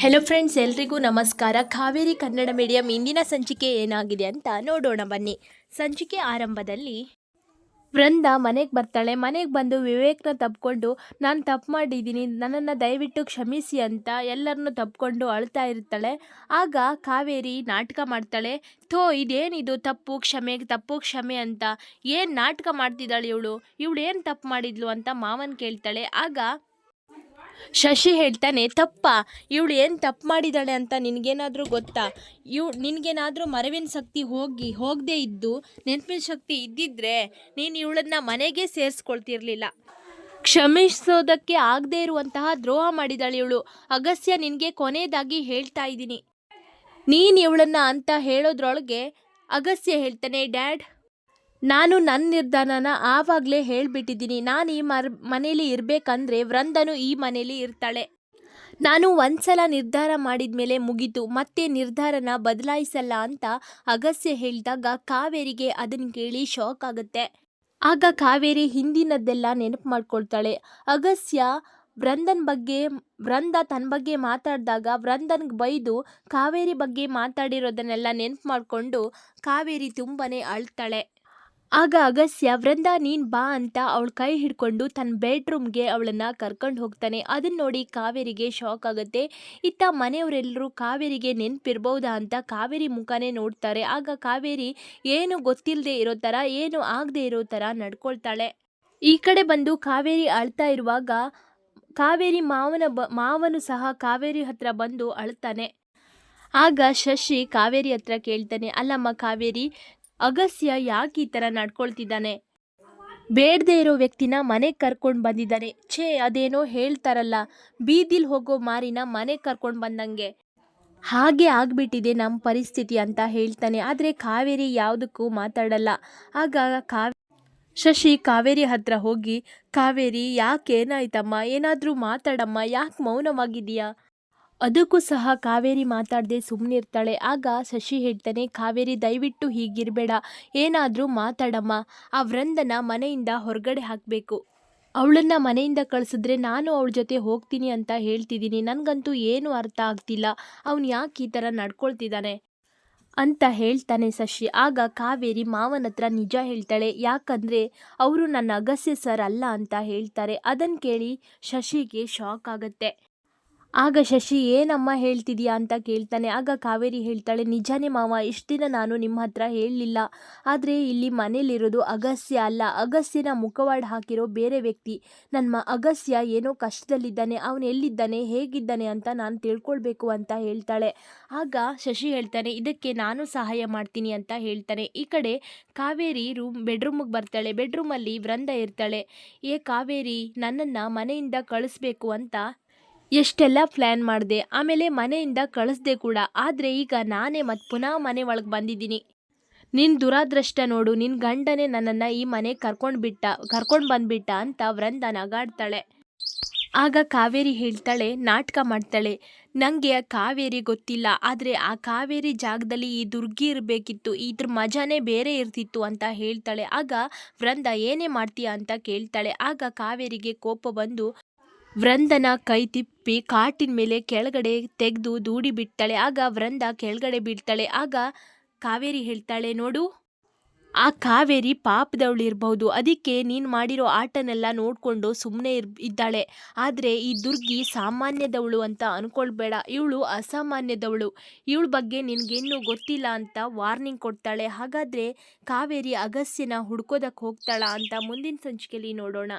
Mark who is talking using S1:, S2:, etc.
S1: Hello friends ಎಲ್ರಿಗೂ ನಮಸ್ಕಾರ. Kaveri Kannada medium ಇಂದಿನ ಸಂಚಿಕೆ ಏನಾಗಿದೆ ಅಂತ ನೋಡೋಣ ಬನ್ನಿ. ಸಂಚಿಕೆ ಆರಂಭದಲ್ಲಿ, ವೃಂದ ಮನೆಗೆ ಬರ್ತಾಳೆ. ಮನೆಗೆ ಬಂದು ವಿವೇಕ್ನ ತಪ್ಕೊಂಡು, ನಾನು ತಪ್ಪು ಮಾಡಿದ್ದೀನಿ. ನನ್ನನ್ನು ದಯವಿಟ್ಟು ಕ್ಷಮಿಸಿ ಅಂತ ಎಲ್ಲರನ್ನು ತಪ್ಕೊಂಡು ಅಳ್ತಾ ಇರ್ತಾಳೆ. ಆಗ ಕಾವೇರಿ ನಾಟಕ ಮಾಡ್ತಾಳೆ. ಥೋ, ಇದೇನಿದು? ತಪ್ಪು ಕ್ಷಮೆ ತಪ್ಪು ಕ್ಷಮೆ ಅಂತ. ಏನು ನಾಟಕ ಮಾಡ್ತಿದ್ದಾಳೆ ಇವಳು? ಇವಳು ಏನು ತಪ್ಪು ಮಾಡಿದ್ಲು ಅಂತ ಮಾವನ್ ಕೇಳ್ತಾಳೆ. ಆಗ ಶಶಿ ಹೇಳ್ತಾನೆ, ತಪ್ಪ, ಇವಳು ಏನು ತಪ್ಪು ಮಾಡಿದ್ದಾಳೆ ಅಂತ ನಿನಗೇನಾದರೂ ಗೊತ್ತಾ? ಇವ್, ನಿನಗೇನಾದರೂ ಮರವಿನ ಶಕ್ತಿ ಹೋಗಿ, ಹೋಗದೇ ಇದ್ದು, ನೆನಪಿನ ಶಕ್ತಿ ಇದ್ದಿದ್ರೆ ನೀನು ಇವಳನ್ನ ಮನೆಗೆ ಸೇರಿಸ್ಕೊಳ್ತಿರ್ಲಿಲ್ಲ. ಕ್ಷಮಿಸೋದಕ್ಕೆ ಆಗದೇ ಇರುವಂತಹ ದ್ರೋಹ ಮಾಡಿದಾಳೆ ಇವಳು. ಅಗಸ್ಯ ನಿನಗೆ ಕೊನೆಯದಾಗಿ ಹೇಳ್ತಾ ಇದ್ದೀನಿ. ನೀನು ಇವಳನ್ನ ಅಂತ ಹೇಳೋದ್ರೊಳಗೆ ಅಗಸ್ಯ ಹೇಳ್ತಾನೆ, ಡ್ಯಾಡ್ ನಾನು ನನ್ನ ನಿರ್ಧಾರನ ಆವಾಗಲೇ ಹೇಳಿಬಿಟ್ಟಿದ್ದೀನಿ. ನಾನು ಈ ಮರ್, ಮನೇಲಿ ಇರಬೇಕಂದ್ರೆ ವೃಂದನು ಈ ಮನೇಲಿ ಇರ್ತಾಳೆ. ನಾನು ಒಂದ್ಸಲ ನಿರ್ಧಾರ ಮಾಡಿದ ಮೇಲೆ ಮುಗೀತು. ಮತ್ತೆ ನಿರ್ಧಾರನ ಬದಲಾಯಿಸಲ್ಲ ಅಂತ ಅಗಸ್ಯ ಹೇಳಿದಾಗ ಕಾವೇರಿಗೆ ಅದನ್ನು ಕೇಳಿ ಶಾಕ್ ಆಗುತ್ತೆ. ಆಗ ಕಾವೇರಿ ಹಿಂದಿನದ್ದೆಲ್ಲ ನೆನಪು ಮಾಡ್ಕೊಳ್ತಾಳೆ. ಅಗಸ್ಯ ವೃಂದನ್ ಬಗ್ಗೆ, ವೃಂದ ತನ್ನ ಬಗ್ಗೆ ಮಾತಾಡಿದಾಗ ವೃಂದನ್ಗೆ ಬೈದು ಕಾವೇರಿ ಬಗ್ಗೆ ಮಾತಾಡಿರೋದನ್ನೆಲ್ಲ ನೆನಪು ಮಾಡಿಕೊಂಡು ಕಾವೇರಿ ತುಂಬನೇ ಅಳ್ತಾಳೆ. ಆಗ ಅಗಸ್ಯ, ವೃಂದ, ನೀನ್ ಬಾ ಅಂತ ಅವಳ ಕೈ ಹಿಡ್ಕೊಂಡು ತನ್ನ ಬೆಡ್ರೂಮ್ಗೆ ಅವಳನ್ನು ಕರ್ಕೊಂಡು ಹೋಗ್ತಾನೆ. ಅದನ್ನ ನೋಡಿ ಕಾವೇರಿಗೆ ಶಾಕ್ ಆಗುತ್ತೆ. ಇತ್ತ ಮನೆಯವರೆಲ್ಲರೂ ಕಾವೇರಿಗೆ ನೆನಪಿರ್ಬೋದಾ ಅಂತ ಕಾವೇರಿ ಮುಖನೇ ನೋಡ್ತಾರೆ. ಆಗ ಕಾವೇರಿ, ಏನು ಗೊತ್ತಿಲ್ಲದೆ ಇರೋ ಥರ ಏನು ಆಗದೆ ಇರೋ ಥರ ನಡ್ಕೊಳ್ತಾಳೆ. ಈ ಕಡೆ ಬಂದು ಕಾವೇರಿ ಅಳ್ತಾ ಇರುವಾಗ ಕಾವೇರಿ ಮಾವನ ಬ, ಮಾವನು ಸಹ ಕಾವೇರಿ ಹತ್ರ ಬಂದು ಅಳ್ತಾನೆ. ಆಗ ಶಶಿ ಕಾವೇರಿ ಹತ್ರ ಕೇಳ್ತಾನೆ, ಅಲ್ಲಮ್ಮ, ಕಾವೇರಿ ಅಗಸ್ಯ ಯಾಕೆ ಈ ಥರ ನಡ್ಕೊಳ್ತಿದ್ದಾನೆ? ಬೇಡದೇ ಇರೋ ವ್ಯಕ್ತಿನ ಮನೆಗೆ ಕರ್ಕೊಂಡು ಬಂದಿದ್ದಾನೆ ಛೇ, ಅದೇನೋ ಹೇಳ್ತಾರಲ್ಲ. ಬೀದಿಲ್ ಹೋಗೋ ಮಾರಿನ ಮನೆಗೆ ಕರ್ಕೊಂಡು ಬಂದಂಗೆ. ಹಾಗೆ ಆಗಿಬಿಟ್ಟಿದೆ ನಮ್ಮ ಪರಿಸ್ಥಿತಿ ಅಂತ ಹೇಳ್ತಾನೆ. ಆದರೆ ಕಾವೇರಿ ಯಾವುದಕ್ಕೂ ಮಾತಾಡಲ್ಲ. ಆಗ ಕಾವ್, ಶಶಿ ಕಾವೇರಿ ಹತ್ರ ಹೋಗಿ, ಕಾವೇರಿ, ಯಾಕೆ ಏನಾಯ್ತಮ್ಮ? ಏನಾದರೂ ಮಾತಾಡಮ್ಮ. ಯಾಕೆ ಮೌನವಾಗಿದೆಯಾ ಅದಕ್ಕೂ ಸಹ ಕಾವೇರಿ ಮಾತಾಡದೆ ಸುಮ್ಮನಿರ್ತಾಳೆ ಆಗ ಶಶಿ ಹೇಳ್ತಾನೆ, ಕಾವೇರಿ, ದಯವಿಟ್ಟು ಹೀಗಿರಬೇಡ. ಏನಾದರೂ ಮಾತಾಡಮ್ಮ. ಆ ವೃಂದನ ಮನೆಯಿಂದ ಹೊರಗಡೆ ಹಾಕಬೇಕು. ಅವಳನ್ನ ಮನೆಯಿಂದ ಕಳಿಸಿದ್ರೆ ನಾನು ಅವಳ ಜೊತೆ ಹೋಗ್ತೀನಿ ಅಂತ ಹೇಳ್ತಿದ್ದೀನಿ. ನನಗಂತೂ ಏನು ಅರ್ಥ ಆಗ್ತಿಲ್ಲ. ಅವನು ಯಾಕೆ ಈ ಥರ ನಡ್ಕೊಳ್ತಿದ್ದಾನೆ ಅಂತ ಹೇಳ್ತಾನೆ ಶಶಿ. ಆಗ ಕಾವೇರಿ ಮಾವನ ಹತ್ರ ನಿಜ ಹೇಳ್ತಾಳೆ. ಯಾಕಂದರೆ ಅವರು ನನ್ನ ಅಗಸ್ಯ ಸರ್ ಅಲ್ಲ ಅಂತ ಹೇಳ್ತಾರೆ. ಅದನ್ನು ಕೇಳಿ ಶಶಿಗೆ ಶಾಕ್ ಆಗುತ್ತೆ. ಆಗ ಶಶಿ, ಏನಮ್ಮ ಹೇಳ್ತಿದ್ಯಾ ಅಂತ ಕೇಳ್ತಾನೆ. ಆಗ ಕಾವೇರಿ ಹೇಳ್ತಾಳೆ, ನಿಜಾನೇ ಮಾವ, ಇಷ್ಟು ದಿನ ನಾನು ನಿಮ್ಮ ಹತ್ರ ಹೇಳಲಿಲ್ಲ. ಆದರೆ ಇಲ್ಲಿ ಮನೇಲಿರೋದು ಅಗಸ್ಯ ಅಲ್ಲ. ಅಗಸ್ಯನ ಮುಖವಾಡ ಹಾಕಿರೋ ಬೇರೆ ವ್ಯಕ್ತಿ. ನನ್ನ ಅಗಸ್ಯ ಏನೋ ಕಷ್ಟದಲ್ಲಿದ್ದಾನೆ, ಅವನು ಎಲ್ಲಿದ್ದಾನೆ, ಹೇಗಿದ್ದಾನೆ ಅಂತ ನಾನು ತಿಳ್ಕೊಳ್ಬೇಕು ಅಂತ ಹೇಳ್ತಾಳೆ. ಆಗ ಶಶಿ ಹೇಳ್ತಾನೆ, ಇದಕ್ಕೆ ನಾನು ಸಹಾಯ ಮಾಡ್ತೀನಿ ಅಂತ ಹೇಳ್ತಾನೆ. ಈ ಕಡೆ ಕಾವೇರಿ ರೂಮ್, ಬೆಡ್ರೂಮಿಗೆ ಬರ್ತಾಳೆ. ಬೆಡ್ರೂಮಲ್ಲಿ ವೃಂದ ಇರ್ತಾಳೆ. ಏ ಕಾವೇರಿ, ನನ್ನನ್ನು ಮನೆಯಿಂದ ಕಳಿಸ್ಬೇಕು ಅಂತ ಎಷ್ಟೆಲ್ಲ ಪ್ಲ್ಯಾನ್ ಮಾಡಿದೆ, ಆಮೇಲೆ ಮನೆಯಿಂದ ಕಳಿಸ್ದೆ ಕೂಡ. ಆದರೆ ಈಗ ನಾನೇ ಮತ್ತು ಪುನಃ ಮನೆ ಒಳಗೆ ಬಂದಿದ್ದೀನಿ. ನಿನ್ನ ದುರಾದೃಷ್ಟ ನೋಡು ನಿನ್ನ ಗಂಡನೇ ನನ್ನನ್ನು ಈ ಮನೆಗೆ ಕರ್ಕೊಂಡು ಬಿಟ್ಟ, ಕರ್ಕೊಂಡು ಬಂದ್ಬಿಟ್ಟ ಅಂತ ವೃಂದ ನಗಾಡ್ತಾಳೆ. ಆಗ ಕಾವೇರಿ ಹೇಳ್ತಾಳೆ, ನಾಟಕ ಮಾಡ್ತಾಳೆ. ನನಗೆ ಆ ಕಾವೇರಿ ಗೊತ್ತಿಲ್ಲ, ಆದರೆ ಆ ಕಾವೇರಿ ಜಾಗದಲ್ಲಿ ಈ ದುರ್ಗಿ ಇರಬೇಕಿತ್ತು, ಇದ್ರ ಮಜಾನೇ ಬೇರೆ ಇರ್ತಿತ್ತು ಅಂತ ಹೇಳ್ತಾಳೆ. ಆಗ ವೃಂದ, ಏನೇ ಮಾಡ್ತೀಯಾ ಅಂತ ಕೇಳ್ತಾಳೆ. ಆಗ ಕಾವೇರಿಗೆ ಕೋಪ ಬಂದು ವೃಂದನ ಕೈ ತಿಪ್ಪಿ ಕಾಟಿನ ಮೇಲೆ ಕೆಳಗಡೆ ತೆಗೆದು ದೂಡಿ ಬಿಡ್ತಾಳೆ. ಆಗ ವೃಂದ ಕೆಳಗಡೆ ಬೀಳ್ತಾಳೆ. ಆಗ ಕಾವೇರಿ ಹೇಳ್ತಾಳೆ, ನೋಡು, ಆ ಕಾವೇರಿ ಪಾಪದವಳು ಇರಬಹುದು. ಅದಕ್ಕೆ ನೀನು ಮಾಡಿರೋ ಆಟನೆಲ್ಲ ನೋಡಿಕೊಂಡು ಸುಮ್ಮನೆ ಇರ್, ಇದ್ದಾಳೆ. ಆದರೆ ಈ ದುರ್ಗಿ ಸಾಮಾನ್ಯದವಳು ಅಂತ ಅಂದ್ಕೊಳ್ಬೇಡ ಇವಳು ಅಸಾಮಾನ್ಯದವಳು. ಇವಳ ಬಗ್ಗೆ ನಿನಗೇನು ಗೊತ್ತಿಲ್ಲ ಅಂತ ವಾರ್ನಿಂಗ್ ಕೊಡ್ತಾಳೆ. ಹಾಗಾದರೆ ಕಾವೇರಿ ಅಗಸ್ಯನ ಹುಡ್ಕೋದಕ್ಕೆ ಹೋಗ್ತಾಳ ಅಂತ ಮುಂದಿನ ಸಂಚಿಕೆಯಲ್ಲಿ ನೋಡೋಣ.